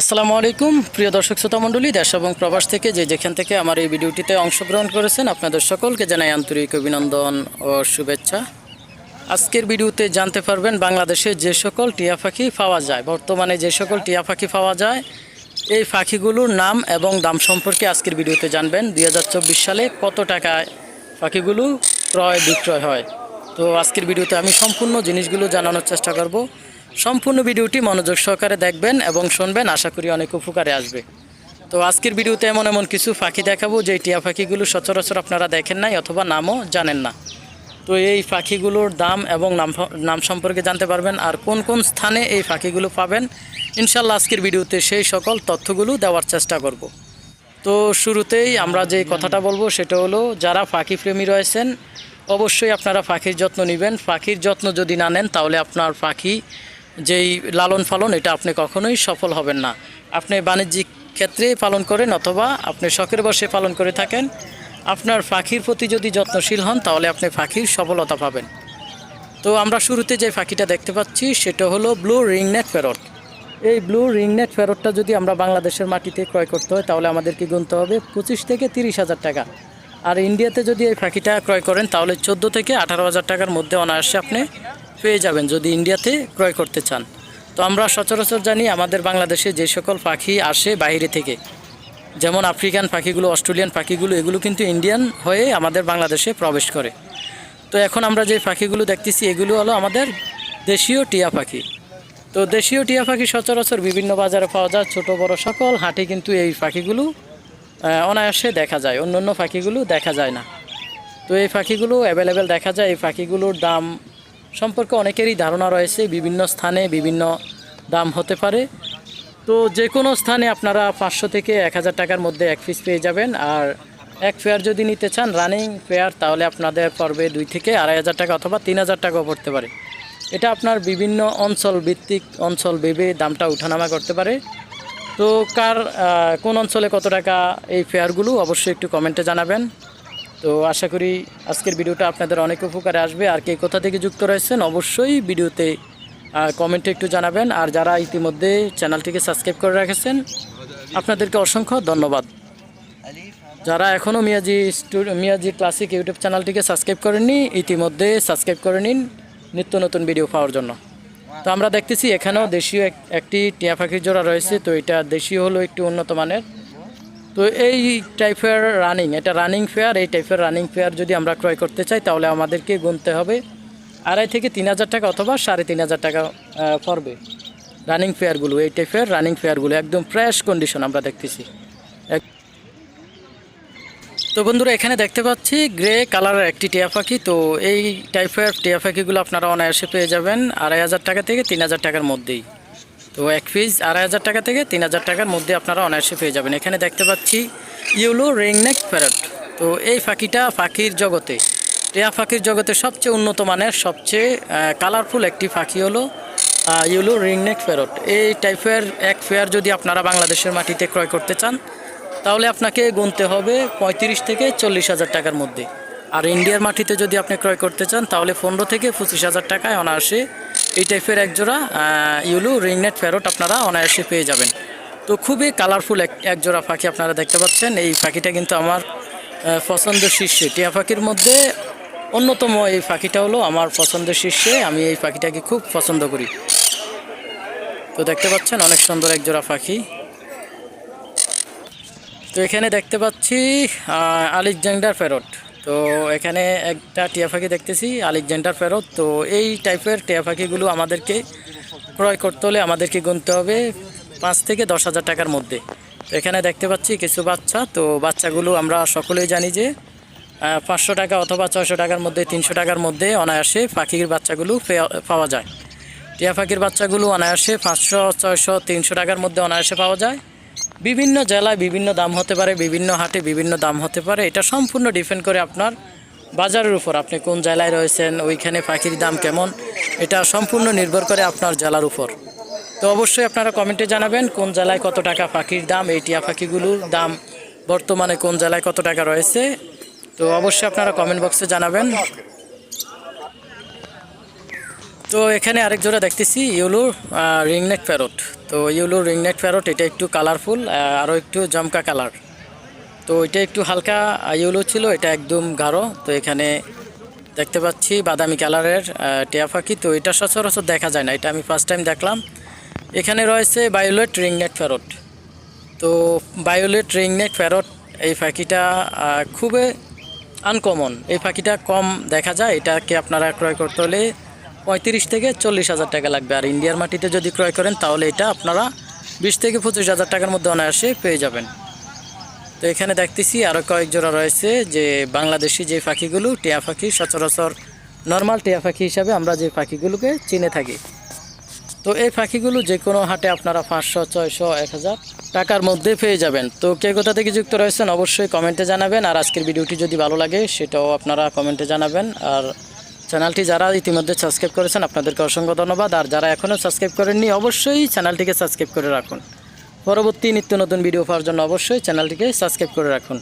আসসালামু আলাইকুম, প্রিয় দর্শক শ্রোতা মণ্ডলী, দেশ এবং প্রবাস থেকে যে যেখান থেকে আমার এই ভিডিওটিতে অংশগ্রহণ করেছেন, আপনাদের সকলকে জানাই আন্তরিক অভিনন্দন ও শুভেচ্ছা। আজকের ভিডিওতে জানতে পারবেন, বাংলাদেশে যে সকল টিয়া পাখি পাওয়া যায়, বর্তমানে যে সকল টিয়া পাখি পাওয়া যায়, এই পাখিগুলোর নাম এবং দাম সম্পর্কে আজকের ভিডিওতে জানবেন দু হাজার চব্বিশ সালে কত টাকায় পাখিগুলো ক্রয় বিক্রয় হয়। তো আজকের ভিডিওতে আমি সম্পূর্ণ জিনিসগুলো জানানোর চেষ্টা করব। সম্পূর্ণ ভিডিওটি মনোযোগ সহকারে দেখবেন এবং শুনবেন। আশা করি অনেক উপকারে আসবে। তো আজকের ভিডিওতে এমন এমন কিছু পাখি দেখাবো যে টিয়া পাখিগুলো সচরাচর আপনারা দেখেন নাই অথবা নামও জানেন না। তো এই পাখিগুলোর দাম এবং নাম নাম সম্পর্কে জানতে পারবেন আর কোন কোন স্থানে এই পাখিগুলো পাবেন। ইনশাল্লাহ আজকের ভিডিওতে সেই সকল তথ্যগুলো দেওয়ার চেষ্টা করব। তো শুরুতেই আমরা যে কথাটা বলব সেটা হলো, যারা পাখি প্রেমী রয়েছেন, অবশ্যই আপনারা পাখির যত্ন নেবেন। পাখির যত্ন যদি না নেন, তাহলে আপনার পাখি যেই লালন পালন, এটা আপনি কখনোই সফল হবেন না। আপনি বাণিজ্যিক ক্ষেত্রে পালন করেন অথবা আপনি শখের বসে পালন করে থাকেন। আপনার পাখির প্রতি যদি যত্নশীল হন, তাহলে আপনি পাখির সফলতা পাবেন। তো আমরা শুরুতে যে পাখিটা দেখতে পাচ্ছি, সেটা হলো ব্লু রিংনেট প্যারট। এই ব্লু রিংনেট প্যারটটা যদি আমরা বাংলাদেশের মাটিতে ক্রয় করতে হয়, তাহলে আমাদেরকে গুনতে হবে পঁচিশ থেকে তিরিশ হাজার টাকা। আর ইন্ডিয়াতে যদি এই পাখিটা ক্রয় করেন, তাহলে চোদ্দ থেকে আঠারো হাজার টাকার মধ্যে অনায়াসে আপনি পেয়ে যাবেন যদি ইন্ডিয়াতে ক্রয় করতে চান। তো আমরা সচরাচর জানি আমাদের বাংলাদেশে যে সকল পাখি আসে বাইরে থেকে, যেমন আফ্রিকান পাখিগুলো, অস্ট্রেলিয়ান পাখিগুলো, এগুলো কিন্তু ইন্ডিয়ান হয়ে আমাদের বাংলাদেশে প্রবেশ করে। তো এখন আমরা যে পাখিগুলো দেখতেছি, এগুলো হলো আমাদের দেশীয় টিয়া পাখি। তো দেশীয় টিয়া পাখি সচরাচর বিভিন্ন বাজারে পাওয়া যায়, ছোট, বড় সকল হাটে কিন্তু এই পাখিগুলো অনায়াসে দেখা যায় অন্য অন্য পাখিগুলো দেখা যায় না। তো এই পাখিগুলো অ্যাভেলেবেল দেখা যায়, এই পাখিগুলোর দাম সম্পর্কে অনেকেরই ধারণা রয়েছে, বিভিন্ন স্থানে বিভিন্ন দাম হতে পারে। তো যে কোনো স্থানে আপনারা পাঁচশো থেকে এক হাজার টাকার মধ্যে এক পিস পেয়ে যাবেন। আর এক ফেয়ার যদি নিতে চান রানিং ফেয়ার তাহলে আপনাদের পড়বে দুই থেকে আড়াই হাজার টাকা অথবা তিন হাজার টাকাও পড়তে পারে। এটা আপনার বিভিন্ন অঞ্চল ভিত্তিক অঞ্চল ভেবে দামটা উঠানামা করতে পারে। তো কার কোন অঞ্চলে কত টাকা এই ফেয়ারগুলো অবশ্যই একটু কমেন্টে জানাবেন। তো আশা করি আজকের ভিডিওটা আপনাদের অনেক উপকারে আসবে। আর কে কোথা থেকে যুক্ত রয়েছেন অবশ্যই ভিডিওতে কমেন্টে একটু জানাবেন। আর যারা ইতিমধ্যে চ্যানেলটিকে সাবস্ক্রাইব করে রেখেছেন, আপনাদেরকে অসংখ্য ধন্যবাদ। যারা এখনও মিয়াজি মিয়াজি ক্লাসিক ইউটিউব চ্যানেলটিকে সাবস্ক্রাইব করেননি, ইতিমধ্যে সাবস্ক্রাইব করে নিন নিত্য নতুন ভিডিও পাওয়ার জন্য। তো আমরা দেখতেছি এখানেও দেশীয় এক- একটি টিয়া পাখির জোড়া রয়েছে। তো এটা দেশীয় হলো একটু উন্নত মানের। তো এই টাইপের রানিং এটা রানিং ফেয়ার এই টাইপের রানিং ফেয়ার যদি আমরা ক্রয় করতে চাই, তাহলে আমাদেরকে গুনতে হবে আড়াই থেকে তিন হাজার টাকা অথবা সাড়ে তিন হাজার টাকা পড়বে রানিং ফেয়ারগুলো এই টাইপের রানিং ফেয়ারগুলো একদম ফ্রেশ কন্ডিশন আমরা দেখতেছি। তো বন্ধুরা, এখানে দেখতে পাচ্ছি গ্রে কালারের একটি টিয়া পাখি। তো এই টাইপের টিয়া পাখিগুলো আপনারা অনায়াসে পেয়ে যাবেন আড়াই হাজার টাকা থেকে তিন হাজার টাকার মধ্যেই। তো এক পিস আড়াই হাজার টাকা থেকে তিন হাজার টাকার মধ্যে আপনারা অনায়াসে পেয়ে যাবেন। এখানে দেখতে পাচ্ছি ইউলো রিংনেক প্যারট তো এই পাখিটা পাখির জগতে। টিয়া পাখির জগতে সবচেয়ে উন্নত মানের, সবচেয়ে কালারফুল একটি পাখি হলো ইউলো রিংনেক প্যারট এই টাইপের এক ফেয়ার যদি আপনারা বাংলাদেশের মাটিতে ক্রয় করতে চান, তাহলে আপনাকে গুনতে হবে পঁয়ত্রিশ থেকে চল্লিশ হাজার টাকার মধ্যে। আর ইন্ডিয়ার মাটিতে যদি আপনি ক্রয় করতে চান, তাহলে পনেরো থেকে পঁচিশ হাজার টাকায় অনায়াসে এই টাইপের এক একজোড়া ইউলু রিংনেট ফেরট আপনারা অনায়াসে পেয়ে যাবেন। তো খুবই কালারফুল এক একজোড়া পাখি আপনারা দেখতে পাচ্ছেন। এই পাখিটা কিন্তু আমার পছন্দের শীর্ষে। টিয়া পাখির মধ্যে অন্যতম এই পাখিটা হলো আমার পছন্দের শীর্ষে। আমি এই পাখিটাকে খুব পছন্দ করি। তো দেখতে পাচ্ছেন অনেক সুন্দর একজোড়া পাখি তো এখানে দেখতে পাচ্ছি আলেকজান্ডার প্যারট তো এখানে একটা টিয়া পাখি দেখতেছি, আলেকজান্ডার ফেরত। তো এই টাইপের টিয়া পাখিগুলো আমাদেরকে ক্রয় করতে হলে আমাদেরকে গুনতে হবে পাঁচ থেকে দশ হাজার টাকার মধ্যে। এখানে দেখতে পাচ্ছি কিছু বাচ্চা, তো বাচ্চাগুলো আমরা সকলেই জানি যে পাঁচশো টাকা অথবা ছয়শো টাকার মধ্যে, তিনশো টাকার মধ্যে অনায়াসে পাখির বাচ্চাগুলো পাওয়া যায়। টিয়া পাখির বাচ্চাগুলো অনায়াসে পাঁচশো, ছয়শো, তিনশো টাকার মধ্যে অনায়াসে পাওয়া যায়। বিভিন্ন জেলায় বিভিন্ন দাম হতে পারে, বিভিন্ন হাটে বিভিন্ন দাম হতে পারে। এটা সম্পূর্ণ ডিপেন্ড করে আপনার বাজারের উপর। আপনি কোন জেলায় রয়েছেন, ওইখানে পাখির দাম কেমন, এটা সম্পূর্ণ নির্ভর করে আপনার জেলার উপর। তো অবশ্যই আপনারা কমেন্টে জানাবেন, কোন জেলায় কত টাকা পাখির দাম, এই টিয়া পাখিগুলোর দাম বর্তমানে কোন জেলায় কত টাকা রয়েছে। তো অবশ্যই আপনারা কমেন্ট বক্সে জানাবেন। তো এখানে আরেক জোড়া দেখতেছি, ইউলু রিংনেক প্যারট তো ইউলু রিংনেক প্যারট এটা একটু কালারফুল আরও একটু জমকা কালার তো এটা একটু হালকা ইউলো ছিল, এটা একদম গাঢ়। তো এখানে দেখতে পাচ্ছি বাদামি কালারের টিয়া পাখি। তো এটা সচরাচর দেখা যায় না, এটা আমি ফার্স্ট টাইম দেখলাম। এখানে রয়েছে বায়োলেট রিংনেট প্যারট তো বায়োলেট রিংনেক প্যারট এই পাখিটা খুবই আনকমন এই পাখিটা কম দেখা যায়, এটাকে আপনারা ক্রয় করতে হলে পঁয়ত্রিশ থেকে চল্লিশ হাজার টাকা লাগবে। আর ইন্ডিয়ার মাটিতে যদি ক্রয় করেন, তাহলে এটা আপনারা বিশ থেকে পঁচিশ হাজার টাকার মধ্যে অনায়াসে পেয়ে যাবেন। তো এখানে দেখতেছি আরও কয়েক জোড়া রয়েছে, যে বাংলাদেশি যে পাখিগুলো, টিয়া পাখি, সচরাচর নর্মাল টিয়া পাখি হিসাবে আমরা যে পাখিগুলোকে চিনে থাকি। তো এই পাখিগুলো যে কোনো হাটে আপনারা পাঁচশো, ছয়শো, এক হাজার টাকার মধ্যে পেয়ে যাবেন। তো কে কোথা থেকে যুক্ত রয়েছেন অবশ্যই কমেন্টে জানাবেন, আর আজকের ভিডিওটি যদি ভালো লাগে, সেটাও আপনারা কমেন্টে জানাবেন। আর চ্যানেলটি যারা ইতিমধ্যে সাবস্ক্রাইব করেছেন, আপনাদেরকে অসংখ্য ধন্যবাদ। আর যারা এখনও সাবস্ক্রাইব করেননি, অবশ্যই চ্যানেলটিকে সাবস্ক্রাইব করে রাখুন। পরবর্তী নিত্য নতুন ভিডিও পাওয়ার জন্য অবশ্যই চ্যানেলটিকে সাবস্ক্রাইব করে রাখুন।